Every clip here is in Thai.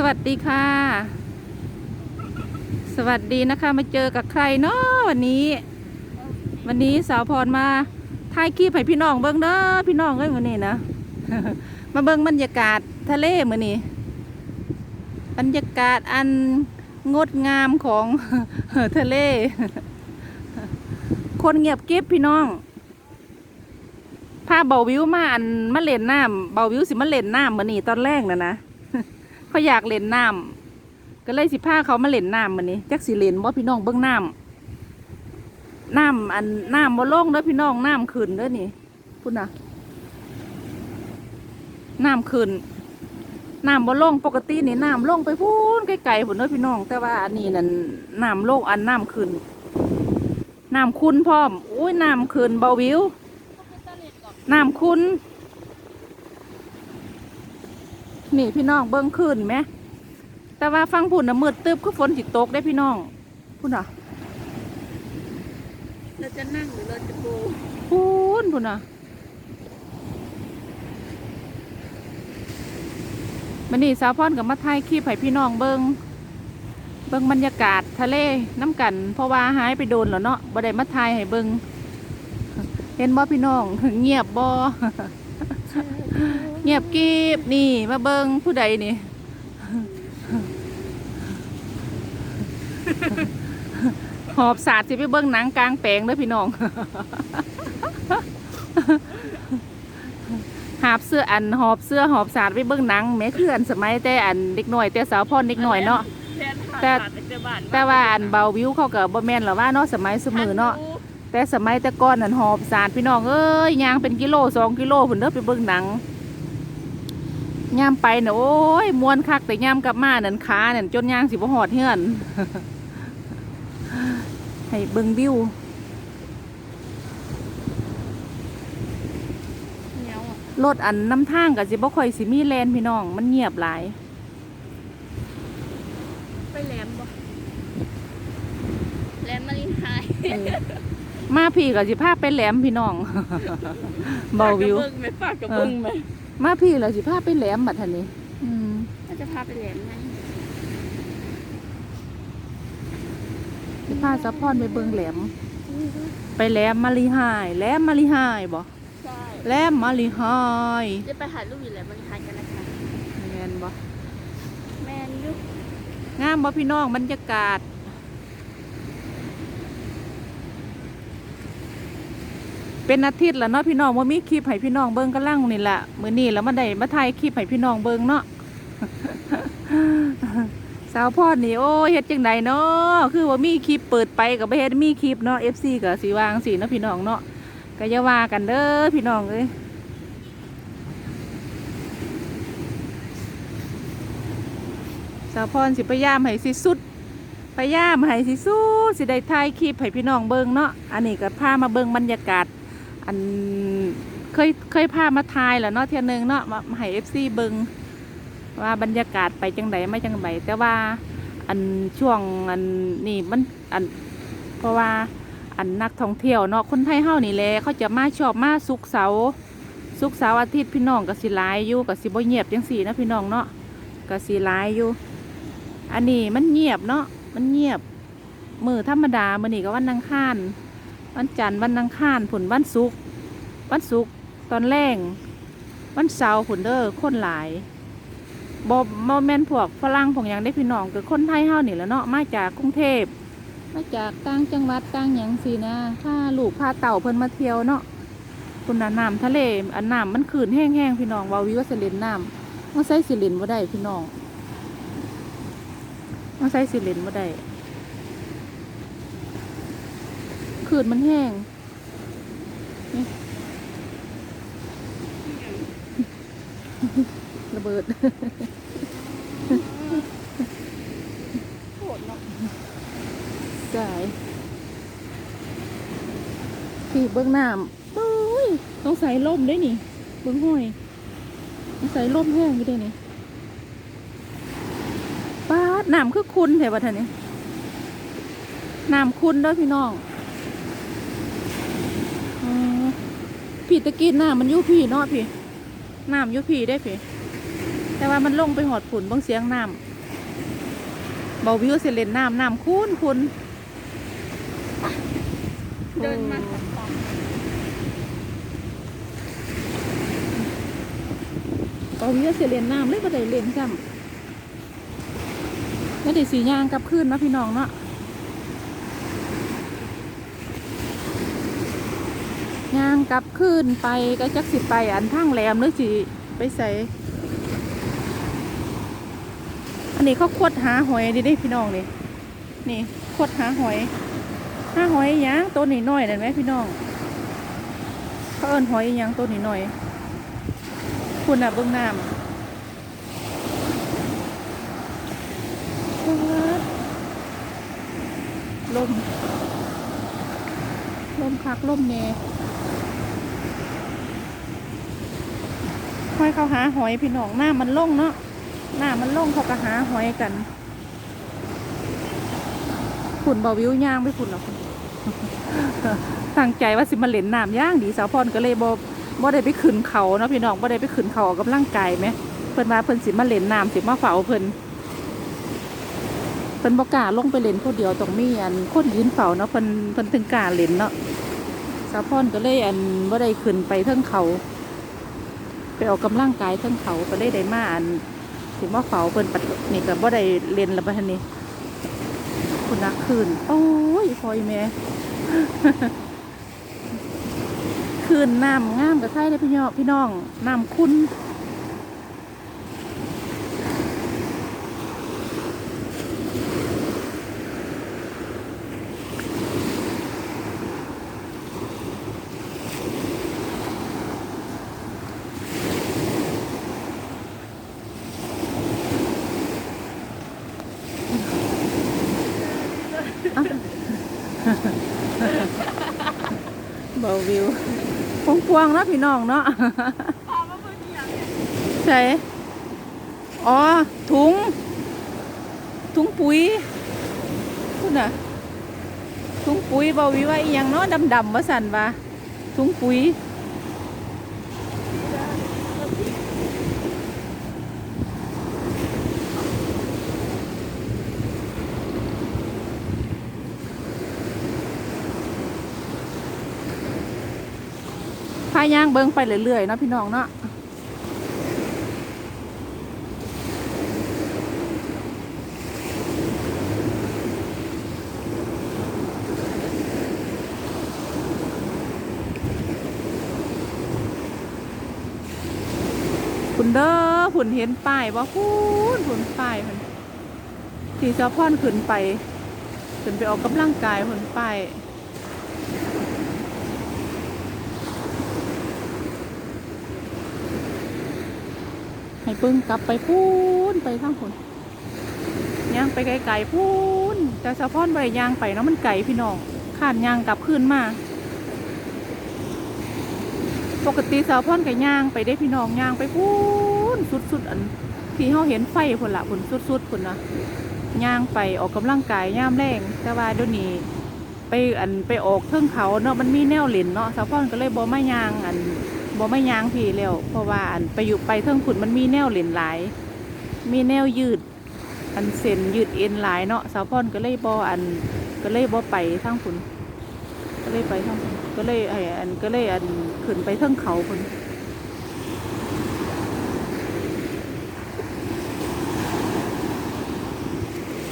สวัสดีค่ะ สวัสดีนะคะมาเจอกับใครเนาะวันนี้ วันนี้สาวพรมาถ่ายคลิปให้พี่น้องเบิ้งเด้อพี่น้องเอ้ยวันนี้นะมาเบิ้งบรรยากาศทะเลมื้อนี้บรรยากาศอันงดงามของทะเล คนเงียบเก็บพี่น้องพาเบาวิวมาอันมาเล่นน้ำเบาวิวสิมาเล่นน้ำมื้อนี้ตอนแรกนะนะ เขาอยากเล่นน้ำก็เลยสิพาเขามาเล่นน้ำมื้อนี้จักสิเล่นบ่พี่น้องเบิ่งน้ำน้ำอันน้ำบ่ลงเด้อพี่น้องน้ำขึ้นเด้อนี่พุ่นนะน้ำขึ้นน้ำบ่ลงปกตินี่น้ำลงไปพูนไกลๆพุ่นเด้อพี่น้อง แต่ว่าอันนี้นั่นน้ำลงอันน้ำขึ้นน้ำคุณพร้อมอุ้ยน้ำขึ้นเบาวิวน้ำคุณ นี่พี่น้องเบิ้งขึ้นไหม แต่ว่าฟังพุ่นนะมืดตึบคือฝนจิตกได้พี่น้องพุ่นอะเราจะนั่งหรือเราจะปูพุ่นพุ่นอะมันนี่สาวพรกับมาถ่ายคลิปให้พี่น้องเบิ้งเบิ้งบรรยากาศทะเลน้ำกัน เพราะว่าหายไปโดนแล้วเนาะบ่ได้มาถ่ายให้เบิ้งเห็นบ่พี่น้องเงียบบ่ เงียบกริบนี่มาเบิงผู้ใดนี่หอบสาดสิไปเบิ้งหนังกลางแปลงเด้อพี่น้อง หาบเสื้ออันหอบเสื้อหอบสาดไปเบิ้งหนังแม้คืออันสมัยแต่อันเด็กหน่อยแต่สาวพ่อเด็กหน่อยเนาะแต่แต่ว่าอันเบาวิวเขาก็บ่แม่นหรอว่าเนาะสมัยสมือเนาะ แต่สมัยแต่ก่อนนั่นหอบสารพี่น้องเอ้ยยางเป็นกิโลสองกิโลผุนเด้อไปเบิ่งหนังยามไปเนี่ยโอ้ยมวนคักแต่ยามกลับมานั่นขานั่นจนยางสิบ่หอดเฮือนให้เบิ่งวิวเหนียวอะรถอันน้ำทางก็สิบ่ค่อยสิมีแลนพี่น้อง มันเงียบหลาย ไปแหลมบ่แหลมมาลินไฮเออ มาพี่ก็สิพาไปแหลมพี่น้อง เบาวิวปกกระเบิ้งไหมปากกระเบิ้งไหมมาพี่เราสิพาไปแหลมบัดทันนี้ อืมก็จะพาไปแหลมไหมสิพาสะพอนไปเบิ่งแหลม ไปแหลมมาลีไฮแหลมมาลีไฮบ่ใช่แหลมมาลีไฮจะไปหาลูกอยู่แหลมมาลินไฮกันนะคะแม่นบ่แมนยุกงามบ่พี่น้องบรรยากาศ เป็นอาทิตย์แล้วเนาะพี่น้องว่ามีคลิปให้พี่น้องเบิ่งกำลังนี่แหละมือนี้แล้วมาได้มาถ่ายคลิปให้พี่น้องเบิ่งเนาะสาวพอดนี่โอ้ยเฮ็ดจังไดเนาะคือว่ามีคลิปเปิดไปก็บ่เฮ็ดมีคลิปเนาะ FC ก็สิวางสิเนาะพี่น้องเนาะก็อย่าว่ากันเด้อพี่น้องเอ้ยสาวพรสิพยายามให้สิสุดพยายามให้สิสุดสิได้ถ่ายคลิปให้พี่น้องเบิ่งเนาะ อันนี้ก็พามาเบิ่งบรรยากาศ อันเคยเคยพามาถ่ายแล้วเนาะเที่ยหนึงเนาะมาให้เอฟซีเบิงว่าบรรยากาศไปจังใดไม่จังใดแต่ว่าอันช่วงอันนี่มันอันเพราะว่าอันนักท่องเที่ยวเนาะคนไทยเฮานี่แหละเขาจะมาชอบมาสุกเสาสุกเสาอาทิตย์พี่น้องก็สิหลายอยู่ก็สิบ่เงียบจังสี่นะพี่น้องเนาะก็สิหลายอยู่ อันนี้มันเงียบเนาะมันเงียบมือธรรมดามือนี่ก็วันอังคาร วันจันทร์วันอังคารผุนวันศุกร์วันศุกร์ตอนแรงวันเสาร์ผุนเด้อคนหลายบอบอแมนพวกฝรั่งพวกอย่างได้พี่น้องคือคนไทยเฮานี่แหละเนาะมาจากกรุงเทพมาจากต่างจังหวัดต่างหยังสินะพาลูกพาเต่าเพิ่นมาเที่ยวเนาะคุณน่ะน้ำทะเลอันน้ำมันขืนแห้งๆพี่น้องเวาวิวว่าสิเล่นน้ำมันใส่สิเล่นบ่ได้พี่น้องมันใส่สิเลนบ่ได้ ขืนมันแห้งระเบิดโหดเนาะสายพี่เบื้องน้ำปุ้ยต้องใส่ล่มได้นี่ เบื้องห้อยต้องใส่ล่มแห้งไปด้นี่ป้าดน้ำคือคุณแถวบัดนี้น้ำคุณด้อพี่น้องอ๋อ พี่ตะกี้น้ำมันอยุพี่เนาะพี่น้ำอยุพี่ได้พี่ แต่ว่ามันลงไปหอดผุนเบางเสียงน้ำเบาวิวสิเล่นน้ำน้ำคุ้นคุณเดินมาสักตาเบาวิวสิเล่นน้ำเลยก็ได้เล่นซ้ำแล้วได้สียางกลับคืนเนาะพี่น้องเนาะ ยางกลับคืนไปก็จักสิไปอันทั้งแหลมหรือสิไปใส่อันนี้เขาควดหาหอยดิเด้พี่น้องนี่นี่ควดหาหอยหาหอยหยางตัวนี้น้อยได้ไหมพี่น้องเขาเอิ้นหอยหยางตัวนี้น้อยคุณอะเบื้องน้ำลม ลมคักลมแน่ หอยเขาหาหอยพี่น้องหน้ามันล่งเนาะหน้ามันล่งเขาก็หาหอยกันฝุ่นเบาวิวย่างไม่ฝุ่นหรอกตั้งใจว่าสิมาเล่นน้ำย่างดีสาวพรก็เลยบ่บ่ได้ไปขึ้นเขาเนาะพี่น้องบ่ได้ไปขึ้นเขาออกกำลังกายไหมเพิ่นว่าเพิ่นสิมาเล่นน้ำสิมาเฝ้าเพิ่นเพิ่นบ่กล้าลงไปเล่นผู้เดียวต้องมีอันคนยืนเฝ้าเนาะเพิ่นเพิ่นถึงกล้าเล่นเนาะสาวพรก็เลยอันบ่ได้ขึ้นไปเทิงเขา ไปออกกำลังกายทั้งเขาก็ได้ได้มาอันถือว่าเฝ้าเพิ่นปัดนี่ก็บ่ได้เรียนแล้วบัดนี้คุณนักคืน โอ้ยพอยแม่คืนน้ำงามกับใครได้พี่น้องพี่น้องน้ำคุณ บาวิวพวงๆเนะพี่น้องเนาะใช่อ๋อ ถุง ถุงปุ๋ยคุณน่ะถุงปุ๋ยเบาวิว่าอีหยังเนาะดำๆว่าสันว่าถุงปุ๋ยาย่างเบิ้งไปเรื่อยๆเนาะพี่น้องเนาะคุณเด้อผุนเห็นป้ายว่าพูนผุนป้ายมันที่เจ้าพ่อนขึ้นไปขึ้นไปออกกำลังกายผุนป้าย ให้ปึ้งกลับไปพูนไปข้างผุนย่างไปไกลๆพูนแต่เจ้าพอนไปย่างไปเนาะมันไก่พี่น้องขานยางกลับคืนมาปกติสาวพ่อนกับย่างไปได้พี่น้องย่างไปพูนสุดๆอันที่เขาเห็นไฟผลละผลสุดๆผลนะย่างไปออกกำลังกายย่ามแรงแต่ว่าเดี๋ยวนี้ไปอันไปออกเทิงเขาเนาะมันมีแนวเหรนเนาะสาวพ่อนก็เลยบ่ไม่ย่างอัน บ่ไม่ย่างพี่แล้วเพราะว่าอันไปอยู่ไปเทิงขุนมันมีแนวเหรนหลาย มีแนวยืด อันเส้นยืดเอ็นหลายเนาะสาวพอนก็เลยบ่อันก็เลยบ่ไปทางขุนก็เลยไปทางพุ่นก็เลยไอ้อันก็เลยอันขึ้นไปเทิงเขาพุ่น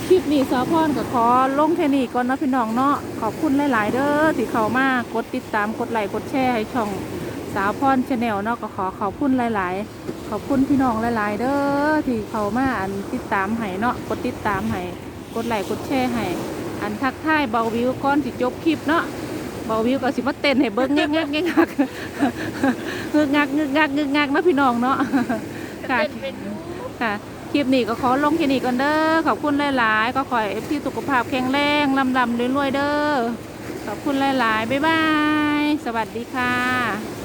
คลิปนี้สาวพรก็ขอลงแค่นี้ก่อนนะพี่น้องเนาะขอบคุณหลาย ๆ เด้อที่เข้ามากดติดตามกดไลค์กดแชร์ให้ช่อง สาวพรชาแนลเนาะก็ขอขอบคุณหลาย ๆ ขอบคุณพี่น้องหลาย ๆ เด้อที่เข้ามาอันติดตามให้เนาะกดติดตามให้กดไลค์กดแชร์ให้อันทักทายเบาวิวก่อนสิจบคลิปเนาะเบาวิวก็สิมาเต้นให้เบิ้งแงกแงกแงกงักงึกงักงึกงักงึกงักนะพี่น้องเนาะค่ะค่ะคลิปนี้ก็ขอลงแค่นี้ก่อนเด้อขอบคุณหลาย ๆ ก็ขอให้พี่สุขภาพแข็งแรงลำลำรวยๆเด้อขอบคุณหลาย ๆ บ๊ายบาย สวัสดีค่ะ